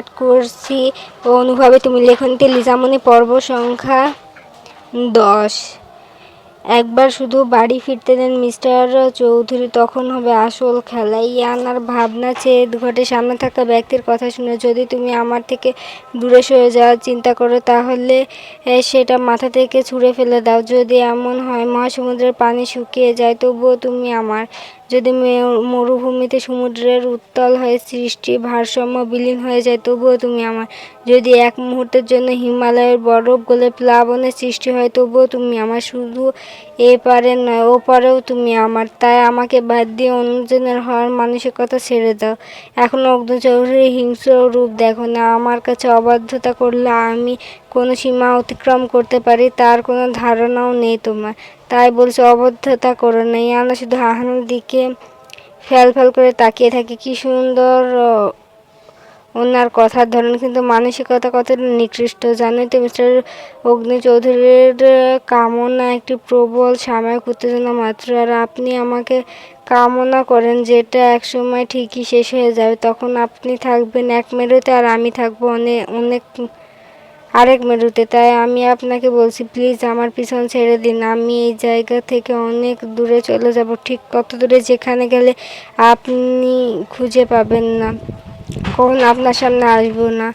পাঠ করছি। অনুভবে তুমি লেখনীতে লিজামণি পর্ব সংখ্যা দশ। একবার শুধু বাড়ি ফিরতে দেন মিস্টার চৌধুরী, তখন হবে আসল খেলা ইয়ানার ভাবনা ছেদ ঘটে সামনে থাকা ব্যক্তির কথা শুনে, যদি তুমি আমার থেকে দূরে সরে যাওয়ার চিন্তা করো, তাহলে সেটা মাথা থেকে ছুঁড়ে ফেলে দাও। যদি এমন হয় মহাসমুদ্রের পানি শুকিয়ে যায়, তবুও তুমি আমার যদি মরুভূমিতে সমুদ্রের উত্তাল হয়ে সৃষ্টি ভারসাম্য বিলীন হয়ে যায়, তবুও তুমি আমার যদি এক মুহূর্তের জন্য হিমালয়ের বরফ গলে প্লাবনের সৃষ্টি হয়, তবুও তুমি আমার শুধু এপারে নয় ওপারেও তুমি আমার। তাই আমাকে বাদ দিয়ে অন্যজনের হওয়ার মানসিকতা ছেড়ে দাও। এখন অগ্ন চৌধুরীর হিংস্র রূপ দেখো না। আমার কাছে অবাধ্যতা করলে আমি কোনো সীমা অতিক্রম করতে পারি, তার কোনো ধারণাও নেই তোমার। তাই বলছে, অবদ্ধতা করো না। ইয়ানা শুধু আহানের দিকে ফ্যাল ফ্যাল করে তাকিয়ে থাকে। কি সুন্দর ওনার কথার ধরন। কিন্তু মানসিকতা কতটা নিকৃষ্ট, জানোই তো মিস্টার অগ্নি চৌধুরীর কামনা একটি প্রবল সাময়িক উত্তেজনা মাত্র। আর আপনি আমাকে কামনা করেন যেটা একসময় ঠিকই শেষ হয়ে যাবে। তখন আপনি থাকবেন এক মেরুতে আর আমি থাকব অনেক অনেক আরেক মেরুতে, তাই আমি আপনাকে বলছি প্লিজ আমার পিছন ছেড়ে দিন। আমি এই জায়গা থেকে অনেক দূরে চলে যাব, ঠিক কত দূরে যেখানে গেলে আপনি খুঁজে পাবেন না। কখন আপনার সামনে আসব না।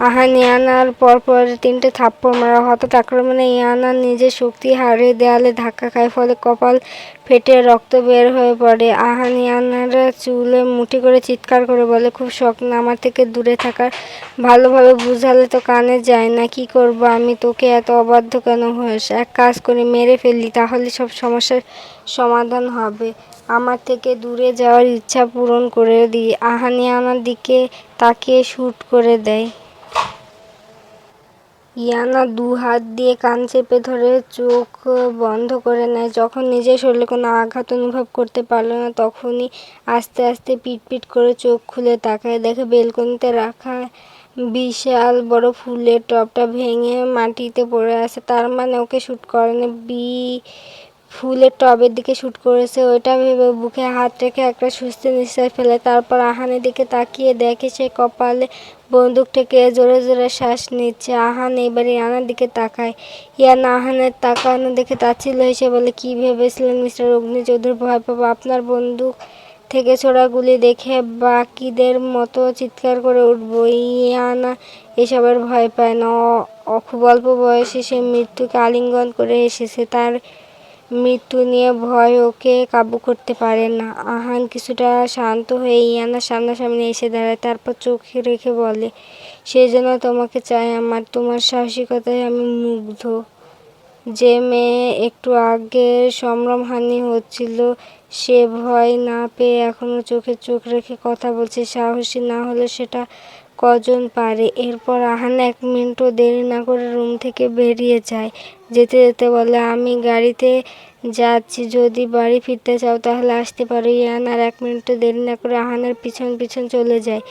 আহান ইয়ানার পরপর তিনটে থাপ্পড় মারা হঠাৎ আক্রমণে ইয়ানা নিজের শক্তি হারিয়ে দেয়ালে ধাক্কা খায়, ফলে কপাল ফেটে রক্ত বের হয়ে পড়ে। আহান ইয়ানার চুলে মুঠি করে চিৎকার করে বলে, খুব শখ না, আমার থেকে দূরে থাকার ভালোভাবে বুঝালে তো কানে যায় না, কি করব আমি? তোকে এত অবাধ্য কেন হস এক কাজ করে, মেরে ফেললি, তাহলে সব সমস্যার সমাধান হবে। আমার থেকে দূরে যাওয়ার ইচ্ছা পূরণ করে দিই। আহানিয়ানার দিকে তাকিয়ে শ্যুট করে দেয়। ইয়ানা দু হাত দিয়ে কান চেপে ধরে চোখ বন্ধ করে নেয়। যখন নিজের শরীরে কোনো আঘাত অনুভব করতে পারল না, তখনই আস্তে আস্তে পিটপিট করে চোখ খুলে তাকায়। দেখে বেলকনিতে রাখা বিশাল বড় ফুলের টবটা ভেঙে মাটিতে পড়ে আছে। তার মানে ওকে শ্যুট করেনি বি ফুলের টবের দিকে শ্যুট করেছে। ওইটা ভেবে বুকে হাত রেখে একটা সুস্থ নিঃশ্বাস ফেলে। তারপর আহানের দিকে তাকিয়ে দেখে সে কপালে বন্দুক থেকে জোরে জোরে শ্বাস নিচ্ছে। আহান এবারে ইয়ানার দিকে তাকায়। ইয়ানা আহানের তাকানো দেখে তাচ্ছিল্য হেসে বলে, কি ভেবেছিলেন মিস্টার অগ্নি চৌধুরী ভয় পাবো। আপনার বন্দুক থেকে ছোড়া গুলি দেখে বাকিদের মতো চিৎকার করে উঠবো। ইয়ানা এসবের ভয় পায় না। অ- অ- খুব অল্প বয়সে সে মৃত্যুকে আলিঙ্গন করে এসেছে। তার মৃত্যু নিয়ে ভয় ওকে কাবু করতে পারে না। আহান কিছুটা শান্ত হয়ে ইয়ানার সামনাসামনি এসে দাঁড়ায়, তারপর চোখে রেখে বলে, সে যেন তোমাকে চায় আমার। তোমার সাহসিকতায় আমি মুগ্ধ। যে মেয়ে একটু আগে সম্ভ্রমহানি হচ্ছিল, সে ভয় না পেয়ে এখনও চোখে চোখ রেখে কথা বলছে। সাহসী না হলে সেটা কজন পারে। এরপর আহান এক মিনিটও দেরি না করে রুম থেকে বেরিয়ে যায়। যেতে যেতে বলে, আমি গাড়িতে যাচ্ছি, যদি বাড়ি ফিরতে চাও তাহলে আসতে পারো। ইয়ান আর এক মিনিটও দেরি না করে আহানের পিছন পিছন চলে যায়।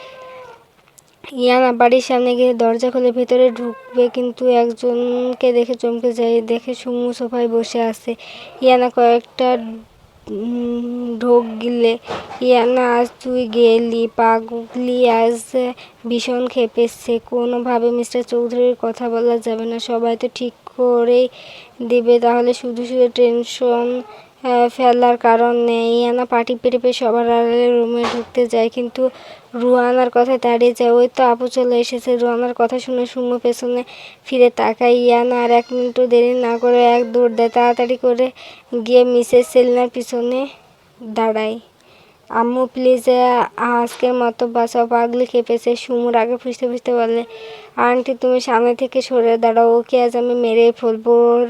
ইয়ানা বাড়ির সামনে গিয়ে দরজা খুলে ভেতরে ঢুকবে, কিন্তু একজনকে দেখে চমকে যায়, দেখে সুমু সোফায় বসে আছে। ইয়ানা কয়েকটা ঢোক গিলে আজ তুই গেলি, পাগলি আজ ভীষণ খেপেছে। কোনোভাবে মিস্টার চৌধুরীর কথা বলা যাবে না। সবাই তো ঠিক করেই দেবে। তাহলে শুধু শুধু টেনশন ফেলার কারণ নেই। ইয়ানা পাটি পেরে পেয়ে সবার আড়ালে রুমে ঢুকতে যায়, কিন্তু রুয়ানার কথা দাঁড়িয়ে যায়। ওই তো আপু চলে এসেছে। রুয়ানার কথা শুনে সুমো পেছনে ফিরে তাকায়। ইয়ানা আর এক মিনিটও দেরি না করে এক দৌড় দেয়। তাড়াতাড়ি করে গিয়ে মিসেস সেলিনার পিছনে দাঁড়ায়। আম্মু প্লিজ আজকের মতো বাঁচাও পাগলি খেপেছে সুমুর আগে ফুসতে ফুসতে বলে, আন্টি, তুমি সামনে থেকে সরে দাঁড়াও, ওকে আজ আমি মেরে ফেলব। ওর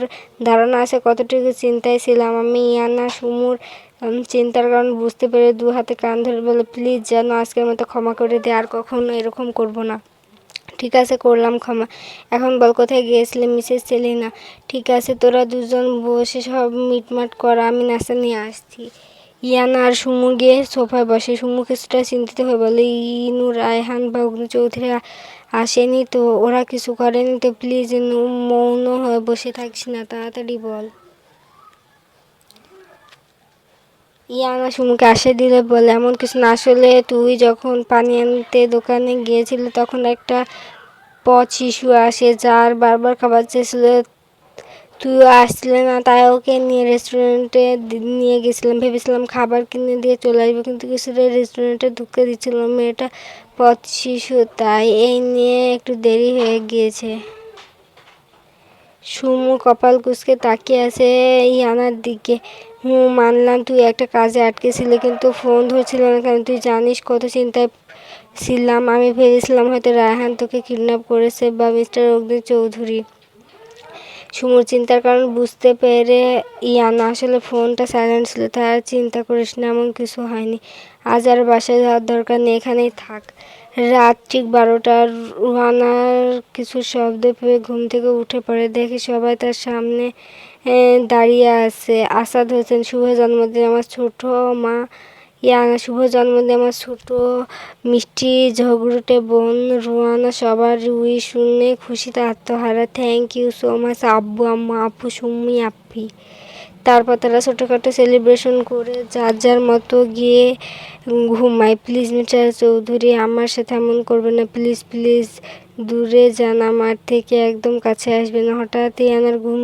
ধারণা আছে, কতটুকু চিন্তায় ছিলাম আমি। ইয়ানা, সুমুর চিন্তার কারণ বুঝতে পেরে দু হাতে কান ধরে বলে প্লিজ যেন আজকের মতো ক্ষমা করে দে, আর কখনো এরকম করব না। ঠিক আছে, করলাম ক্ষমা। এখন বল, কোথায় গিয়েছিলে, মিসেস সেলিনা? ঠিক আছে, তোরা দুজন বসে সব মিটমাট করা, আমি নাস্তা নিয়ে আসছি। ইয়ানা আর সুমু গিয়ে সোফায় বসে। সুমু কিছুটা চিন্তিত হয়ে বলে, ইনু, রায়হান বা অগ্নি চৌধুরী আসেনি তো? ওরা কিছু করেনি তো? প্লিজ মৌন হয়ে বসে থাকিস না, তাড়াতাড়ি বল। ইয়ানা সুমুকে আসে দিলে বলে, এমন কিছু না। আসলে তুই যখন পানি আনতে দোকানে গিয়েছিলি, তখন একটা পথ শিশু আসে, যার বারবার খাবার চেয়েছিল তুইও আসলে না, তাই ওকে নিয়ে রেস্টুরেন্টে নিয়ে গেছিলাম। ভেবেছিলাম খাবার কিনে দিয়ে চলে আসব, কিন্তু কিছুটা রেস্টুরেন্টে ঢুকতে দিচ্ছিল মেয়েটা পথ শিশু তাই এই নিয়ে একটু দেরি হয়ে গিয়েছে। সুমু কপাল কুঁচকে তাকিয়ে আছে ইয়ানার দিকে। হুম মানলাম তুই একটা কাজে আটকেছিলি, কিন্তু ফোন ধরছিল না কারণ তুই জানিস কত চিন্তায় ছিলাম। আমি ভেবেছিলাম হয়তো রায়হান তোকে কিডন্যাপ করেছে বা মিস্টার অগ্নি চৌধুরী সুমুর চিন্তার কারণ বুঝতে পেরে ইয়ানা আসলে ফোনটা সাইলেন্ট ছিল, তাই আর চিন্তা করিস না, এমন কিছু হয়নি। আজ আর বাসায় যাওয়ার দরকার নেই, এখানেই থাক। রাত ঠিক বারোটার, রুহানার কিছু শব্দ পেয়ে ঘুম থেকে উঠে পড়ে। দেখি সবাই তার সামনে দাঁড়িয়ে আছে। আসাদ হোসেন, শুভ জন্মদিন, আমার ছোট মা শুভ জন্মদিন, আমার ছোট মিষ্টি ঝগড়ুটে বোন রুয়ানা, সবার উই শুনে খুশিতে আত্মহারা। থ্যাংক ইউ সো মাচ আব্বু, আম্মা, আপু, সুম্মি আপ্পি তারপর তারা ছোটোখাটো সেলিব্রেশন করে যার যার মতো গিয়ে ঘুমায়। প্লিজ মিস্টার চৌধুরী, আমার সাথে এমন করবে না। প্লিজ প্লিজ দূরে যান। আমার থেকে একদম কাছে আসবে না। হঠাৎই আনার ঘুম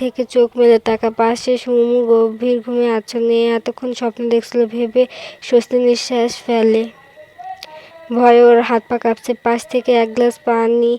থেকে চোখ মেলে তাকা। পাশে সুমু গভীর ঘুমে আচ্ছন্ন। এতক্ষণ স্বপ্ন দেখছিল, ভেবে স্বস্তি নিঃশ্বাস ফেলে। ভয়ে ওর হাত পা কাঁপছে। পাশ থেকে এক গ্লাস পানি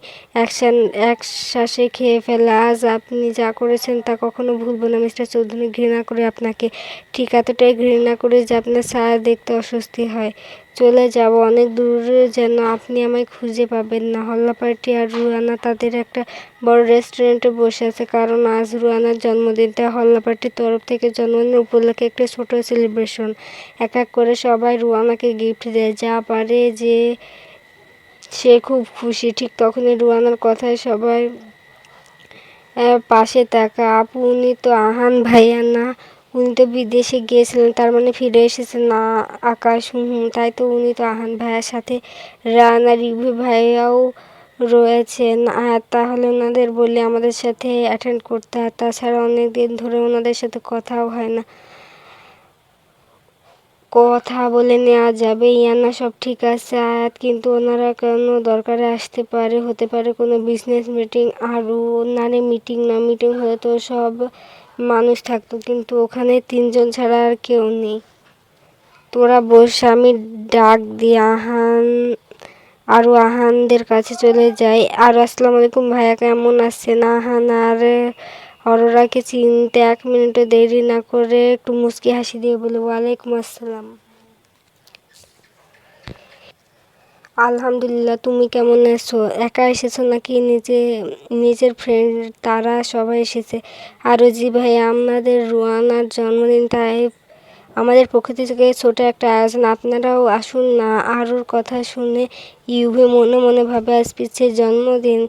একসান এক শ্বাসে খেয়ে ফেলে। আজ আপনি যা করেছেন তা কখনো ভুলবো না, মিস্টার চৌধুরী। ঘৃণা করে আপনাকে। ঠিক এতটাই ঘৃণা করে যে আপনার ছায়া দেখতে অস্বস্তি হয়। চলে যাব। অনেক দূরে যেন আপনি আমায় খুঁজে পাবেন না। হল্লা পার্টি আর রুয়ানা তাদের একটা বড় রেস্টুরেন্টে বসে আছে। কারণ আজ রুয়ানার জন্মদিন তাই হল্লা পার্টির তরফ থেকে জন্মদিন উপলক্ষে একটা ছোট সেলিব্রেশন এক এক করে সবাই রুয়ানাকে গিফট দেয়। যা পারে যে সে খুব খুশি। ঠিক তখনই রুয়ানার কথায় সবাই পাশে তাকা আপু, উনি তো আহান ভাইয়া না। উনি তো বিদেশে গিয়েছিলেন, তার মানে ফিরে এসেছে না আকাশ। হুম তাই তো উনি তো আহান ভাইয়ার সাথে রানা রিভু ভাইয়াও রয়েছেন। আর তাহলে ওনাদের বলে আমাদের সাথে অ্যাটেন্ড করতে হয়, তাছাড়া অনেক দিন ধরে ওনাদের সাথে কথাও হয় না। কথা বলে নেওয়া যাবে ইয়ানা সব ঠিক আছে, আয়াত কিন্তু ওনারা কেন দরকারে আসতে পারে? হতে পারে কোনো বিজনেস মিটিং আর ওনারে মিটিং না মিটিং হলে তো সব মানুষ থাকতো, কিন্তু ওখানে তিনজন ছাড়া আর কেউ নেই। তোরা বস, আমি ডাক দিয়ে আহান আরও আহানদের কাছে চলে যাই। আর আসসালামু আলাইকুম ভাইয়া, কেমন আছেন? আহান, আর অরোরাকে চিনতে এক মিনিটও দেরি না করে একটু মুচকি হাসি দিয়ে বলে ওয়ালাইকুম আসসালাম। আলহামদুলিল্লাহ, তুমি কেমন আছো? একা এসেছ নাকি নিজে, নিজের ফ্রেন্ড তারা সবাই এসেছে। আরও জি ভাই, আমাদের রুয়ানার জন্মদিন, তাই আমাদের পক্ষ থেকে ছোট একটা আয়োজন। আপনারাও আসুন না, আরুর কথা শুনে ইউভি মনে মনে ভাবে, আজ পিছের জন্মদিন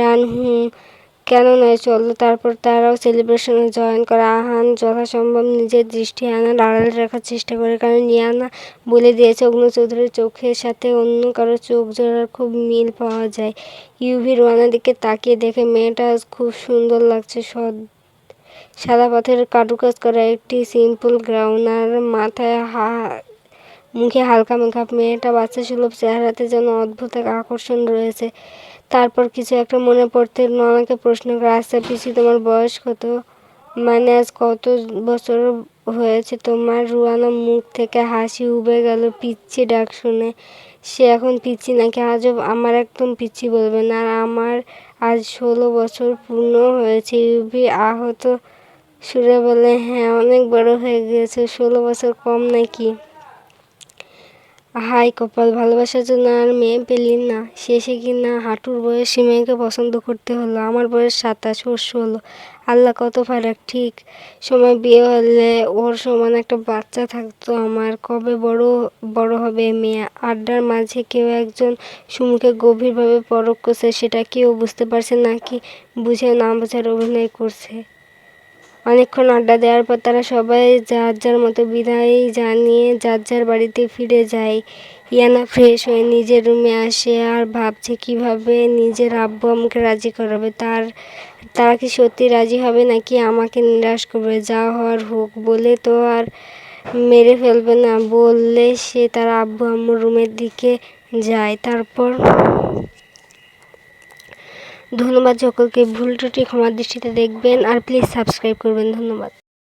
রান হুম কেন নয়, চলো। তারপর তারাও সেলিব্রেশনে জয়েন করে। আহান যথাসম্ভব নিজের দৃষ্টি আনার আড়ালে রাখার চেষ্টা করে। কারণ ইয়ানা বলে দিয়েছে অগ্নি চৌধুরীর চোখের সাথে অন্য কারও চোখ জোড়ার খুব মিল পাওয়া যায়। ইউভি রোয়ানার দিকে তাকিয়ে দেখে মেয়েটা খুব সুন্দর লাগছে। সদ সাদা পাথরের কারুকাজ করা একটি সিম্পল গ্রাউন্ড আর মাথায় হা, মুখে হালকা মেকআপ। মেয়েটা বাচ্চা সুলভ চেহারাতে যেন অদ্ভুত এক আকর্ষণ রয়েছে। তারপর কিছু একটা মনে পড়তে আমাকে প্রশ্ন করে আচ্ছা পিসি তোমার বয়স কত? মানে আজ কত বছর হয়েছে? তোমার রুয়ানা মুখ থেকে হাসি উবে গেল পিচ্ছি ডাক শুনে। সে এখন পিচ্ছি নাকি আজও আমার একদম পিচ্ছি বলবে না। আর আমার আজ ষোলো বছর পূর্ণ হয়েছে। ইউবি আহত সুরে বলে হ্যাঁ অনেক বড় হয়ে গিয়েছে। ষোলো বছর কম নাকি? হাই, কপাল ভালোবাসার জন্য আর মেয়ে পেলি না। শেষে কি না হাঁটুর বয়সী মেয়েকে পছন্দ করতে হলো। আমার বয়স সাতাশ, ওর ষোলো। আল্লাহ কত ফারাক, ঠিক। সময় বিয়ে হলে ওর সমান একটা বাচ্চা থাকতো আমার। কবে বড় বড় হবে মেয়ে? আড্ডার মাঝে কেউ একজন সুমুকে গভীরভাবে পরখ করছে সেটা কেউ বুঝতে পারছে নাকি বুঝে না বোঝার অভিনয় করছে। অনেকক্ষণ আড্ডা দেওয়ার পর তারা সবাই যার যার মতো বিদায় জানিয়ে যার যার বাড়িতে ফিরে যায়। ইয়ানা ফ্রেশ হয়ে নিজের রুমে আসে আর ভাবছে কীভাবে নিজের আব্বু আমাকে রাজি করাবে। তার, তারা কি সত্যি রাজি হবে নাকি আমাকে নিরাশ করবে? যা হওয়ার হোক বলে তো আর মেরে ফেলবে না। বললে সে তার আব্বু আম্মুর রুমের দিকে যায়। তারপর ধন্যবাদ সকলকে। ভুল ত্রুটি ক্ষমার দৃষ্টিতে দেখবেন আর প্লিজ সাবস্ক্রাইব করবেন। ধন্যবাদ।